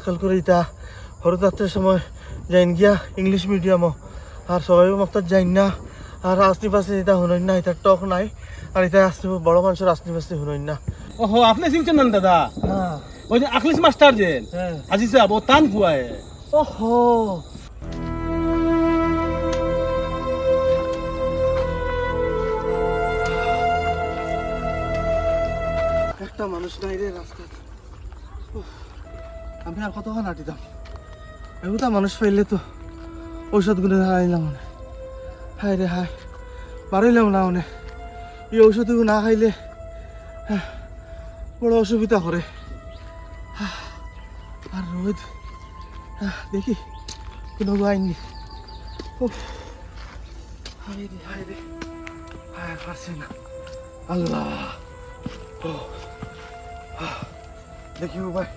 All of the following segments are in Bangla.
আজকাল করে ইতা হরতাত্রের সময় যাইন গিয়া ইংলিশ মিডিয়ামও আর সবাই মক্তার যাইন না। আর আসনি পাশে এটা শুনইন না এটা টক নাই। আর এটা আসনি বড় মানুষের আসনি পাশে শুনইন না। ওহো আপনি চিনছেন না দাদা? হ্যাঁ ওই যে আখলিস মাস্টার যে হ্যাঁ। আজি সাহেব ও তান ফুয়ায় ওহো। একটা মানুষ নাই রে রাস্তায়। উফ, আমি আর কতক্ষণ হাঁটিতাম এগুতা মানুষ পাইলে তো ঔষধগুলো হারাইলাম মনে হায় রে হায় বাড়াইলাম না মনে এই ঔষধগুলো না খাইলে হ্যাঁ, বড় অসুবিধা করে। আর রোদ দেখি কোনো আইনি উফ, হায় রে হায় রে। হায় পারছি না। আল্লাহ। ও, দেখি ও ভাই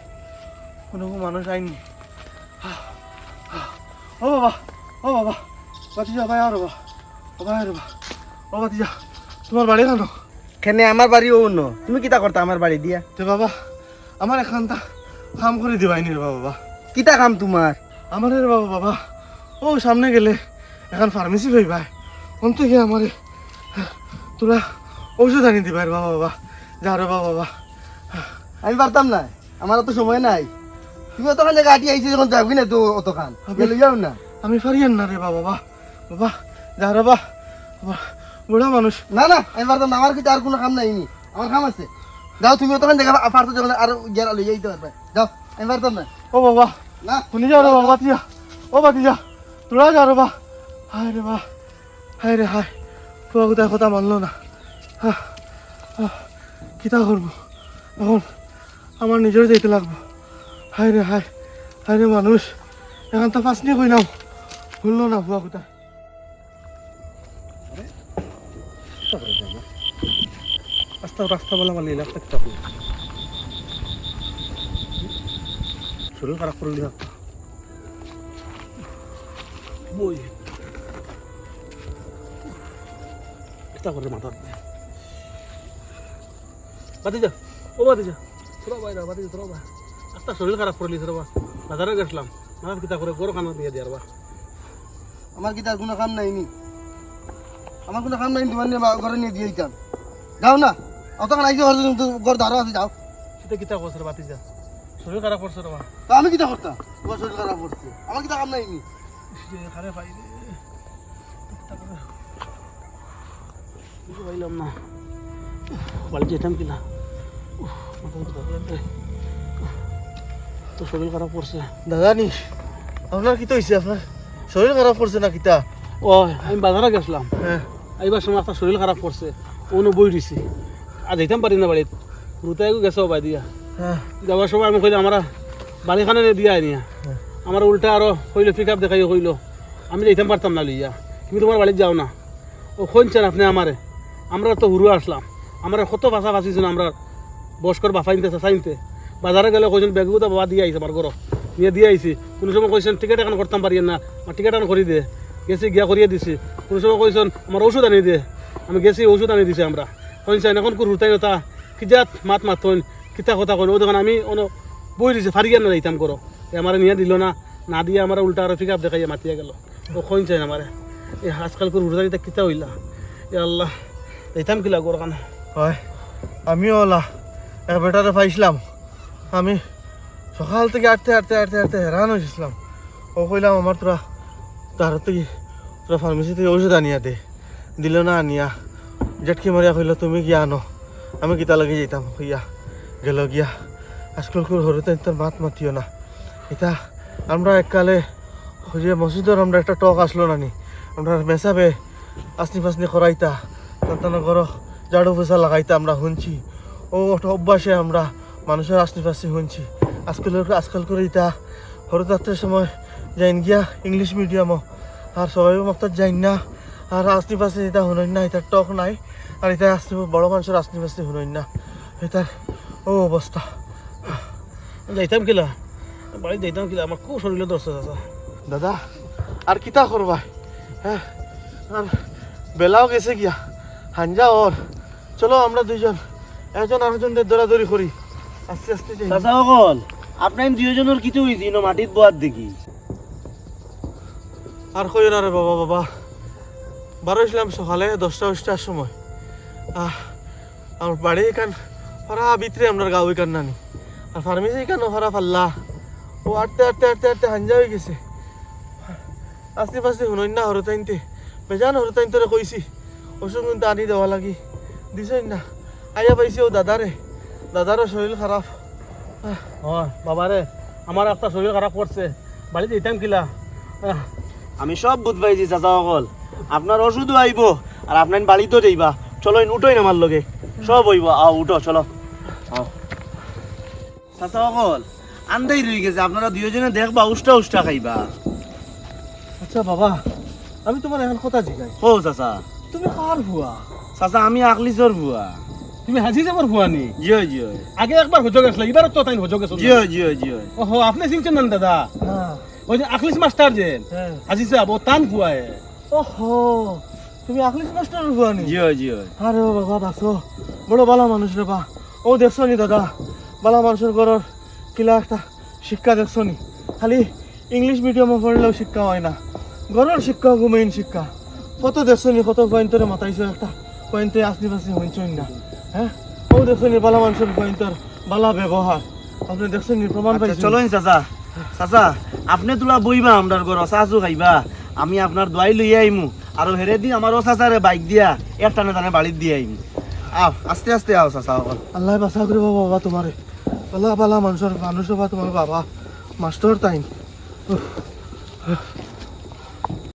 কোনো মানুষ আইনি। ও বাবা ও বাবা বাতিজা ভাই আর বাবা ভাই আর বাবা। ও বাতিজা তোমার বাড়ি কেন? কেনে আমার বাড়ি ও অন্য। তুমি কিতা করতা আমার বাড়ি দিয়া? তো বাবা আমার এখানটা কাম করে দিবাইনি রে বাবা কিতা কাম তোমার? আমার রে বাবা বাবা। ও সামনে গেলে এখন ফার্মেসি ভাই ভাই কোন থেকে আমারে তোরা ঔষধ আনি দিবার বাবা বাবা। যা রে বাবা বাবা। আমি পারতাম না। আমার অত সময় নাই। তুমি অতখান জায়গা আটি আইছি যখন যাবি না তো অতখান। গেলে যাও না? আমি পারিয়েন না রে বাবা বাবা বাবা যা রে বা বাবা, বুড়া মানুষ। না না আমি পারতাম না আমার কিছু আর কোনো কাম নাই নি। আমার কাম আছে। যাও তুমি অতখান জায়গা পারতো যখন আর গিয়ার লই যাইতে পারবে। যাও আমি পারতাম না। ও বাবা না। শুনি যাও রে বাবা বাতিজা ও বাতিজা তোরা যা রে বা হায় রে বা হায় রে হায় তোরা কোথায় কথা মানলো না? আহ, কিতা করব? এখন আমার নিজের যেতে লাগবো। হায় রে, হায়। হায় রে মানুষ, এখন তো ফাঁস নিয়ে কইলাম শুনলো না ভুয়া কোথায় রাস্তা রাস্তা বলা মালি লাগতে শরীর খারাপ করে দিলাম বই। কিতা করে মাথা বাতি যা। ও বাতি যা। তোরা বাইরা বাতি যা তোরা বা আস্তা শরীর খারাপ করে লিস রে বা বাজারে গেছিলাম। মাথা কিতা করে গরু খানা দিয়ে দিয়ার বা আমার কিছু কোনো কাম নাই নি। আমার কোনো কাম নাই নি, তোমার নিয়ে ঘরে নিয়ে দিয়ে দিতাম। যাও না অতখান আইসি ঘরে ঘর ধারো আছে যাও। সেটা কিতা করছে রে বাতি যা শরীর খারাপ করছে রে বা তো আমি কিতা করতাম? তোমার শরীর খারাপ করছে। আমার কিতা কাম নাই নি। খারে পাই রে। বুঝতে পাইলাম না। বাড়ি যেতাম কিনা। মাথা। তো শরীর খারাপ করছে। দাদা নি আপনার কি তো হয়েছে আপনার শরীর খারাপ করছে না কিতা ও আমি বাজারে গেছিলাম। হ্যাঁ। এইবার সময় একটা শরীর খারাপ করছে অন্য বই দিছি। আর যেতাম পারি না বাড়িত। রুতাই গেছে বাই দিয়া। হ্যাঁ। যাওয়ার সময় আমি কইলাম আমরা বাড়িখানে দিয়া আনিয়া হ্যাঁ। আমার উল্টা আরও কইলো পিক আপ দেখাই কইলো আমি যেতাম পারতাম না লইয়া। তুমি তোমার বাড়িতে যাও না। ও শুনছেন আপনি আমারে। আমরা তো হুরু আসলাম। আমরা কত ভাষা ভাসিছেন আমরা বস্কর বাফাইনতে চাইনতে বাজারে গেলে কইছেন বেগুতা বাবা দিয়ে আইছে আমার ঘর নিয়ে দিয়ে আইছি কোনো সময় কইছেন টিকেট এখন করতাম পারি না আমার টিকেট এখন করি দে। গেছি, গিয়া করিয়ে দিছি। কোনো সময় কইছেন আমার ওষুধ আনি দে। আমি গেছি ওষুধ আনি দিছি আমরা। কইছেন এখন কোন হুতাই কথা কিজাত মাত মাত মাতন কিতা কথা কইন। ও তখন আমি অন বই দিছে ফারিয়া না যাইতাম করো আমার নিয়ে দিল না। না দিয়ে আমার উল্টা আরও পিক আপ দেখাইয়া মাতিয়া গেল। ও কইছেন আমারে এই আজকাল করে হুতাইটা কিতা হইলা? এ আল্লাহ যাইতাম কিলা গোর কানে হয়, আমিও ওলা এক বেটারে পাইছিলাম। আমি সকাল থেকে আটতে আটতে আটতে আটতে হেরান হয়েছিলাম ও কইলাম, আমার তোরা তার থেকে, তোরা ফার্মেসি থেকে ওষুধ আনিয়া দে। দিল না আনিয়া। জেটকি মারিয়া কইল, তুমি গিয়া আনো। আমি কিতা লাগে যেতাম কইয়া। গেল গিয়া। আজকাল করে হরুতে তোর মাত মাতিও না। এটা আমরা এককালে যে মসজিদের আমরা একটা টক আসলো নানি। আমরা মেসাবে আসনি ফাসনি করাইতা। তার ঘর ঝাড়ু পোছা লাগাইতা আমরা শুনছি। ও অভ্যাসে আমরা মানুষের ফাসনি শুনছি। আজকাল আজকাল করে ইটা হরতাত্রের সময় যাইন গিয়া ইংলিশ মিডিয়ামও আর সবাই মক্তার যাইন না। আর ফাসনি এটা শুনইন না এটা টক নাই। আর এটা আসনি বড় মানুষের ফাসনি শুনইন না। এটার ও অবস্থা। যাইতাম কিলা? বাড়ি যাইতাম কিলা? আমার খুব শরীরে দর্শক আছে দাদা, আর কিতা করবা? হ্যাঁ আর বেলাও গেছে গিয়া। হাঞ্জা ওর। চলো আমরা দুইজন, একজন আরেকজনদের দৌড়াদৌড়ি করি। আস্তে আস্তে যাই। চাচা সকল আপনার দুজনের কিছু হয়েছি না মাটিত দেখি। আর কইও না রে বাবা বাবা। বারোইছিলাম সকালে দশটা দশটার সময়। আহ আমার বাড়ি এখান ফারা ভিতরে আমরা গাঁও এখান নানি। আর ফার্মেসি এখান ফারা ফাল্লা। ও আটতে আটতে আটতে আটতে হাঞ্জা হয়ে গেছে। আস্তে পাস্তে শুনই না হরতাইনতে। বেজান হরতাইন তোরে কইছি ওষুধ কিন্তু আনি দেওয়া লাগি। দিছই না। আইয়া পাইছি ও দাদারে। দাদারও শরীর খারাপ। হয় বাবা রে আমার একটা শরীর খারাপ করছে। বাড়িতে যেতাম কিলা? আমি সব বুধ পাইছি চাচা সকল আপনার ওষুধও আইব আর আপনার বাড়িতেও যাইবা। চলো উঠোই আমার লগে। সব হইব। আও উঠো চলো। চাচা সকল আন্দাই রয়ে গেছে। আপনারা দুজনে দেখবা উষ্টা উষ্টা খাইবা। আচ্ছা বাবা আমি তোমার এখন কথা জিগাই। ও চাচা। তুমি কার ভুয়া? চাচা আমি আকলিসর বুয়া তুমি হাজি যাবার ভুয়ানি জিও জিও আগে একবার হজো গেছিল এবার তো তাই হজো গেছিল জিও জিও জিও ওহো আপনি চিনছেন না দাদা? ওই যে আখলিস মাস্টার যে হ্যাঁ হাজি সাহেব ও তান ভুয়ায় ওহো তুমি আকলিস মাস্টার ভুয়া নি? জিও জিও আরে ও বাবা বাসো বড় বালা মানুষ রে বা ও দেখছ নি দাদা? বালা মানুষের ঘরের কিলা একটা শিক্ষা দেখছ নি? খালি ইংলিশ মিডিয়ামে পড়লেও শিক্ষা হয় না। ঘরের শিক্ষা হব মেইন শিক্ষা। কত দেখছ নি? কত পয়েন্টরে মাতাইছো একটা পয়েন্টে আসনি পাসনি হইছই না। হ্যাঁ? ও দেখছ নি বালা মানুষের পয়েন্টর বালা ব্যবহার। আপনি দেখছ নি প্রমাণ আচ্ছা, পাইছেন? চলো চাচা। চাচা আপনি তোলা বইবা আমরার ঘর চাচু খাইবা। আমি আপনার দোয়াই লইয়া আইমু। আর হেরে দি আমার ও চাচারে বাইক দিয়া একটা না টানে বাড়িত দিয়ে আইমু। আও আস্তে আস্তে আও চাচা আল্লাহ বাসা করে বাবা বাবা তোমারে বালা বালা মানুষের মানুষ বা তোমার বাবা। Master time.